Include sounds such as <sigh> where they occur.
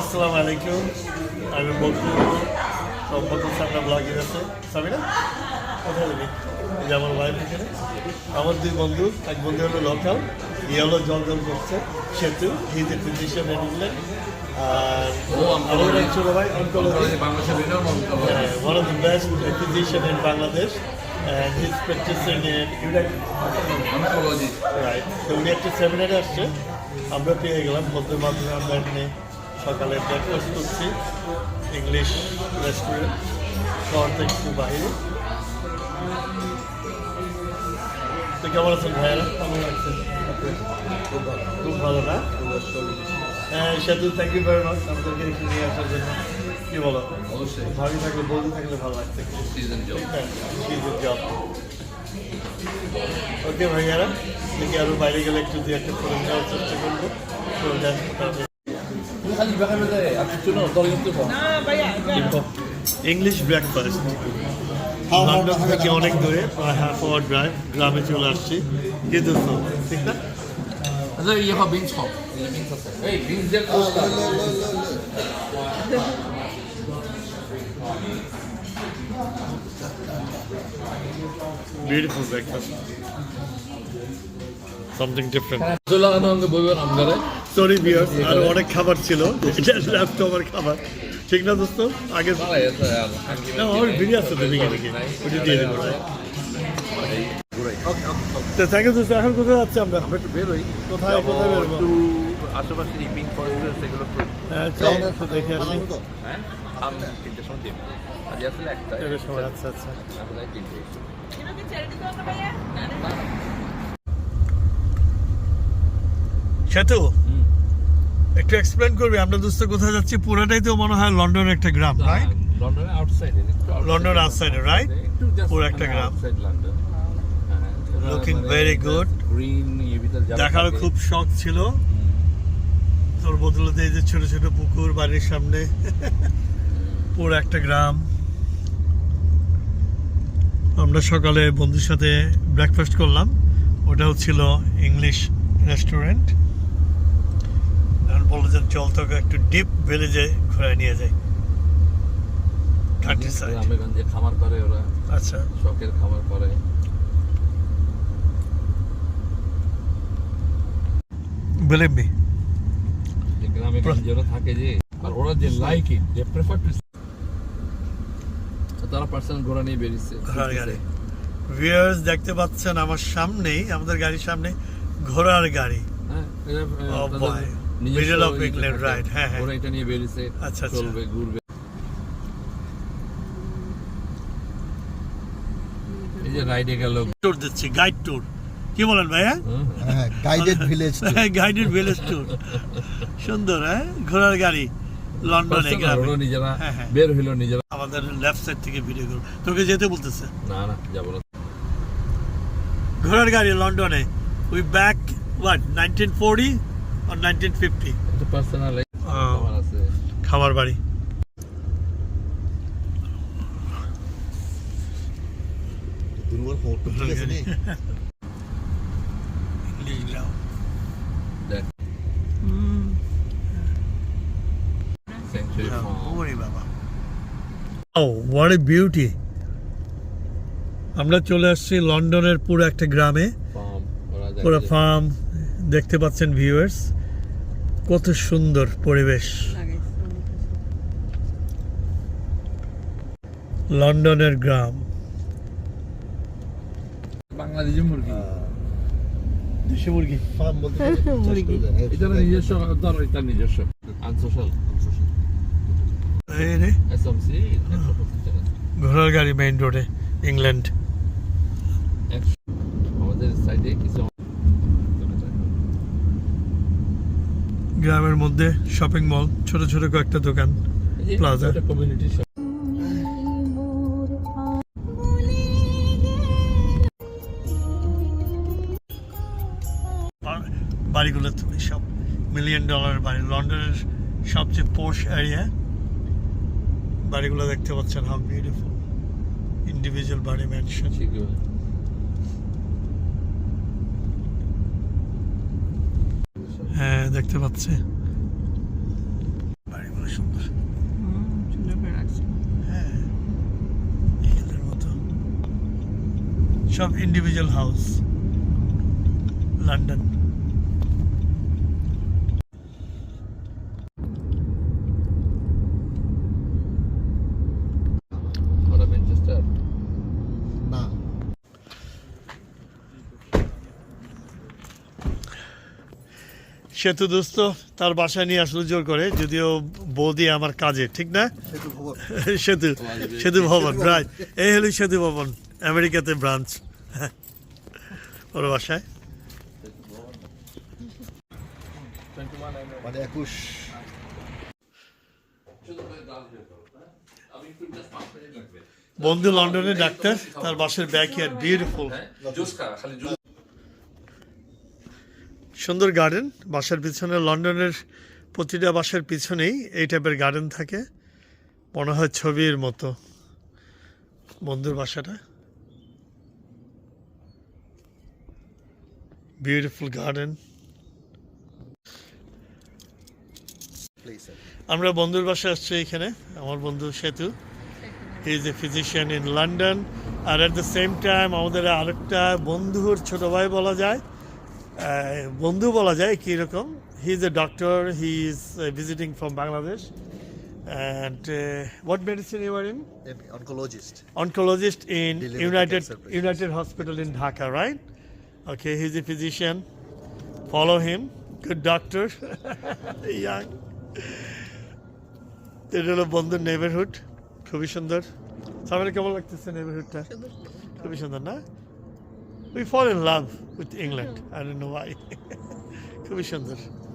আসসালামু আলাইকুম। আমি বলব সম্পর্ক সামনে ব্লগিং আছে। সাবিনা কোথায় যাবি এই যে আমার ওয়াইফ এখানে। আমার দুই বন্ধু এক বন্ধু হলো লোকাল ইয়ে হলো জল জল করছে Setu his a physician in আর আমাদের এক ছোট ভাই physician in Bangladesh, and he's practicing in. Oncology Right. So একটা সেমিনারে আসছে। আমরা পেয়ে গেলাম মধ্যে মাধ্যমে আমরা এখানে সকালে ব্রেকফাস্ট করছি ইংলিশ রেস্টুরেন্ট শহর থেকে একটু বাইরে। তো কেমন আছেন ভাইয়ারা? কেমন খুব ভালো। না? হ্যাঁ সেতু থ্যাংক ইউ ভেরি মাচ আমাদেরকে এখানে নিয়ে আসার জন্য। কি বলো? অবশ্যই। ভাবি থাকলে বলতে থাকলে ভালো লাগছে। সিজন জব জব ওকে ভাইয়ারা দেখি আরও বাইরে গেলে একটু দিয়ে একটা ফোন দেওয়ার চেষ্টা করব। ইংলিশ ব্রেকফাস্ট লন্ডন থেকে অনেক দূরে প্রায় হাফ আওয়ার ড্রাইভ গ্রামে চলে আসছি। কিন্তু তো, ঠিক না? আচ্ছা ইয়ে হবে বিনস খাও। এই বিনস আছে এই বিনস দিয়ে কোস্টা বিউটিফুল ব্রেকফাস্ট সামথিং ডিফারেন্ট চলো আনন্দ বইবেন আমগারে সরি বিয়ার আর অনেক খাবার ছিল। এটা ল্যাপটপ আমার খাবার। ঠিক না দোস্ত? আগে না আমার ভিডিও আছে তো বিকেলে ওটা দিয়ে দেবো। তো থ্যাংক ইউ দোস্ত। এখন কোথায় যাচ্ছি আমরা? আমরা একটু বেরোই কোথায় কোথায় বেরোবো? আশেপাশে পিঙ্ক ফরেস্ট সেগুলো হ্যাঁ চল দেখে আসি। হ্যাঁ আম তিনটে সময় দিন আজ আসলে একটা আচ্ছা আচ্ছা। তিনটে সেতু? একটু এক্সপ্লেন করবি আমরা দোস্ত কোথায় যাচ্ছি? পুরাটাই তো মনে হয় লন্ডনের একটা গ্রাম রাইট লন্ডনের আউটসাইডে London outside, right? পুরো একটা গ্রাম। Outside London good. গ্রিন এর ভিতর যারা দেখারও খুব শখ ছিল। তোর বদলতে এই যে ছোট ছোট পুকুর বাড়ির সামনে। পুরো একটা গ্রাম। আমরা সকালে বন্ধুর সাথে ব্রেকফাস্ট করলাম। ওটাও ছিল ইংলিশ রেস্টুরেন্ট চল তোকে একটু ডিপ ভিলেজে ঘুরে নিয়ে যাই কান্ট্রি সাইড গ্রামে খামার করে ওরা। আচ্ছা। শখের খামার করে। বিলিভ মি যে গ্রামে গঞ্জে থাকে যে আর ওরা যে like it they prefer to তারা পার্সোনাল ঘোড়া নিয়ে বেরিয়েছে। ঘোড়ার গাড়ি। ভিউয়ার্স দেখতে পাচ্ছেন আমার সামনেই আমাদের গাড়ির সামনে ঘোড়ার গাড়ি। হ্যাঁ ইয়ে England, থাকে। right, হ্যাঁ, হ্যাঁ। ওরা এটা নিয়ে বেরিয়েছে আচ্ছা, আচ্ছা। চলবে ঘুরবে। এই যে রাইডে গেল। ট্যুর দিচ্ছি গাইড ট্যুর কি বলেন ভাইয়া? হ্যাঁ guided village guided village tour সুন্দর হ্যাঁ? ঘোড়ার গাড়ি লন্ডনে ওরা নিজেরা হ্যাঁ, হ্যাঁ। বের হইল নিজেরা। আমাদের লেফট সাইড থেকে ভিডিও করব তোকে যেতে বলতেছে। না না যাব না। ঘোড়ার গাড়ি লন্ডনে we back what nineteen forty nineteen fifty আছে খাবার বাড়ি। এ <laughs> বিউটি আমরা চলে আসছি লন্ডনের পুরো একটা গ্রামে। পুরো ফার্ম দেখতে পাচ্ছেন ভিউয়ার্স কত সুন্দর পরিবেশ। লন্ডনের গ্রাম। বাংলাদেশি মুরগি। দেশি মুরগি ফার্ম বলতে <laughs> এটা নিজস্ব ধর এটা নিজস্ব। আনসোশাল এসএমসি ঘোড়ার গাড়ি মেইন রোডে ইংল্যান্ড আমাদের সাইডে কিছু গ্রামের মধ্যে শপিং মল ছোট ছোট কয়েকটা দোকান Plaza. কমিউনিটি বাড়িগুলো তুমি সব মিলিয়ন ডলার বাড়ি। লন্ডনের সবচেয়ে পোর্শ এরিয়া বাড়িগুলো দেখতে পাচ্ছেন হাউ বিউটিফুল ইন্ডিভিজুয়াল বাড়ি ম্যানশন শীঘ্রই হ্যাঁ দেখতে পাচ্ছে। বাড়িগুলো সুন্দর সুন্দর। করে রাখছে হ্যাঁ মতো। সব ইন্ডিভিজুয়াল হাউস লন্ডন ওরা ম্যানচেস্টার না সেতু দোস্ত তার বাসায় নিয়ে আসলো জোর করে যদিও বৌদি আমার কাজে ঠিক না? সেতু <laughs> সেতু সেতু ভবন রাইট এই হলো সেতু ভবন আমেরিকাতে ব্রাঞ্চ। <laughs> ওর বাসায়। মানে বন্ধু লন্ডনের ডাক্তার তার বাসার ব্যাক ইয়ার বিউটিফুল সুন্দর গার্ডেন বাসার পিছনে, লন্ডনের প্রতিটা বাসার পিছনেই এই টাইপের গার্ডেন থাকে। মনে হয় ছবির মতো। বন্ধুর বাসাটা। বিউটিফুল গার্ডেন আমরা বন্ধুর বাসায় আসছি এখানে। আমার বন্ধু Setu. Is a physician in London R at the same time আমাদের আরেকটা বন্ধুর ছোট ভাই বলা যায়। বন্ধু বলা যায় কীরকম he is a doctor he is visiting from Bangladesh and what medicine you are in oncologist oncologist in Dealing United. United Hospital in Dhaka, right? Okay, he's a physician. Follow him. Good doctor. <laughs> Young. এটা হলো বন্ধুর neighbourhood খুবই সুন্দর সামনে কেমন লাগতেছে নেবারহুডটা খুবই সুন্দর না we fall in love with England I don't know why <laughs>খুবই সুন্দর